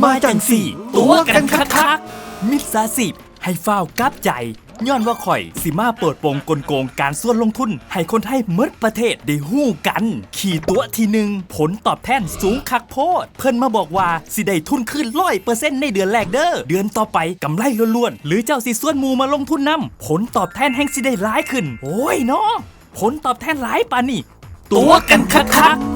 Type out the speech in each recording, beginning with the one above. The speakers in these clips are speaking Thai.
มาจังสี่ตัวกันคักคักมิตรสาสิบให้ฟ้าวกลับใจย้อนว่าข่อยสิมาเปิดโปงกลโกงการส่วนลงทุน ให้คนไทยเมดประเทศได้หู้กัน ขี่ตัวทีหนึ่งผลตอบแทนสูงคักโพด เพิ่นมาบอกว่า สิได้ทุนขึ้นร้อยเปอร์เซ็นต์ในเดือนแรกเด้อ เดือนต่อไปกำไรล้วนๆ หรือเจ้าสิส่วนมูมาลงทุนนำผลตอบแทนแห่งสิได้ร้ายขึ้น โอ้ยเนาะผลตอบแทนหลายปานนี่ ตัวกันคักคักๆ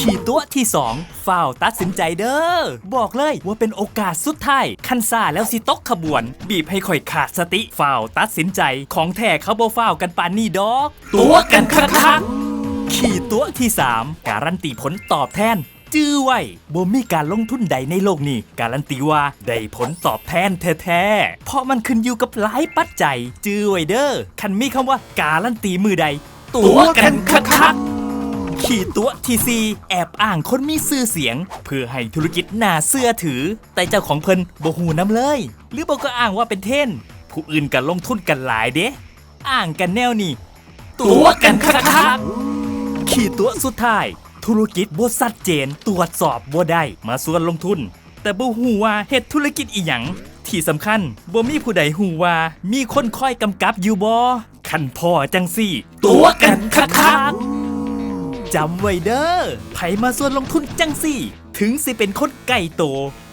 ขี่ตัวที่สองฝ้าวตัดสินใจเด้อ บอกเลยว่าเป็นโอกาสสุดท้ายคันซ่าแล้วสิตกขบวน บีบให้ข่อยขาดสติฝ้าวตัดสินใจของแท้เขาบ่ฝ้าวกันปานนี่ดอก ตัวกันคักๆขี่ตัวที่สามการันตีผลตอบแทนจื้อไว้บ่มีการลงทุนใดในโลกนี้ การันตีว่าได้ผลตอบแทนแท้ๆ เพราะมันขึ้นอยู่กับหลายปัจจัย จื้อไว้เด้อคันมีคำว่าการันตีมือใด ตัวกันคักๆ ขี่ตัวทีซีแอบอ้างคนมีชื่อเสียง เพื่อให้ธุรกิจน่าเชื่อถือ แต่เจ้าของเพิ่นบ่หูน้ำเลย หรือบอกก็อ้างว่าเป็นเท่น ผู้อื่นกันลงทุนกันหลายเด้อ้างกันแนวนี้ตัวกันคักๆขี่ตัวสุดท้าย ธุรกิจบ่ชัดเจน ตรวจสอบบ่ได้มาส่วนลงทุน แต่บ่ฮู้ว่าเฮ็ดธุรกิจอีหยังที่สำคัญบ่มีผู้ใดฮู้ว่ามีคนคอยกำกับอยู่บ่คันพ่อจังสี่ ตัวกันคัก จำไว้เด้อไผมาส่วนลงทุนจังสี่ ถึงสิเป็นคนไก่โต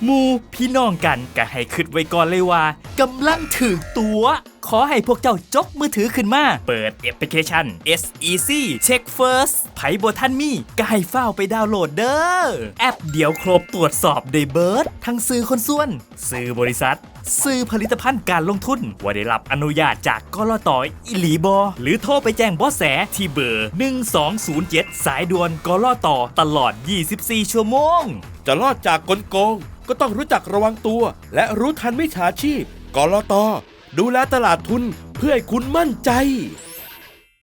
มูพี่น้องกันก็ให้คิดไว้ก่อนเลยว่ากำลังถือตัว ขอให้พวกเจ้าจกมือถือขึ้นมา เปิดแอปพลิเคชัน SEC Check First ไผบทันมีก็ให้เฝ้าวไปดาวน์โหลดเด้อ แอปเดียวครบตรวจสอบได้เบิร์ดทั้งซื้อคนส่วน ซื้อบริษัท ซื้อผลิตภัณฑ์การลงทุน ว่าได้รับอนุญาตจากกลตอิหลีบอ หรือโทรไปแจ้งเบอสแสที่เบอร์ 1207 สายด่วนกลตตลอด 24 ชั่วโมง จะรอดจากกลโกง ก็ต้องรู้จักระวังตัว และรู้ทันมิจฉาชีพกลต ดูแลตลาดทุนเพื่อให้คุณมั่นใจ